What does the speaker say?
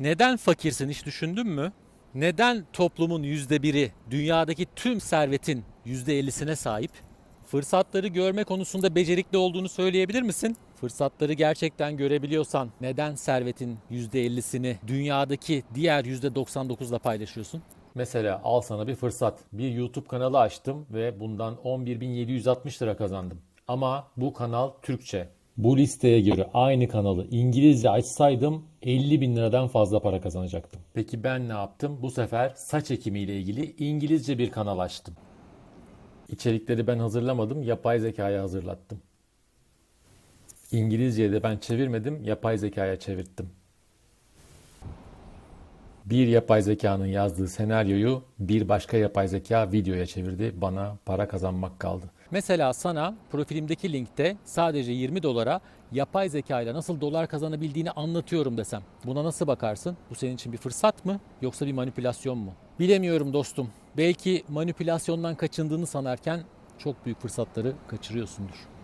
Neden fakirsin hiç düşündün mü? Neden toplumun yüzde biri dünyadaki tüm servetin yüzde ellisine sahip? Fırsatları görme konusunda becerikli olduğunu söyleyebilir misin? Fırsatları gerçekten görebiliyorsan neden servetin yüzde ellisini dünyadaki diğer yüzde 99'la paylaşıyorsun? Mesela al sana bir fırsat. Bir YouTube kanalı açtım ve bundan 11.760 lira kazandım. Ama bu kanal Türkçe. Bu listeye göre aynı kanalı İngilizce açsaydım 50 bin liradan fazla para kazanacaktım. Peki ben ne yaptım? Bu sefer saç ekimiyle ilgili İngilizce bir kanal açtım. İçerikleri ben hazırlamadım, yapay zekaya hazırlattım. İngilizce'ye de ben çevirmedim, yapay zekaya çevirttim. Bir yapay zekanın yazdığı senaryoyu bir başka yapay zeka videoya çevirdi. Bana para kazanmak kaldı. Mesela sana profilimdeki linkte sadece 20 dolara yapay zeka ile nasıl dolar kazanabildiğini anlatıyorum desem. Buna nasıl bakarsın? Bu senin için bir fırsat mı yoksa bir manipülasyon mu? Bilemiyorum dostum. Belki manipülasyondan kaçındığını sanarken çok büyük fırsatları kaçırıyorsundur.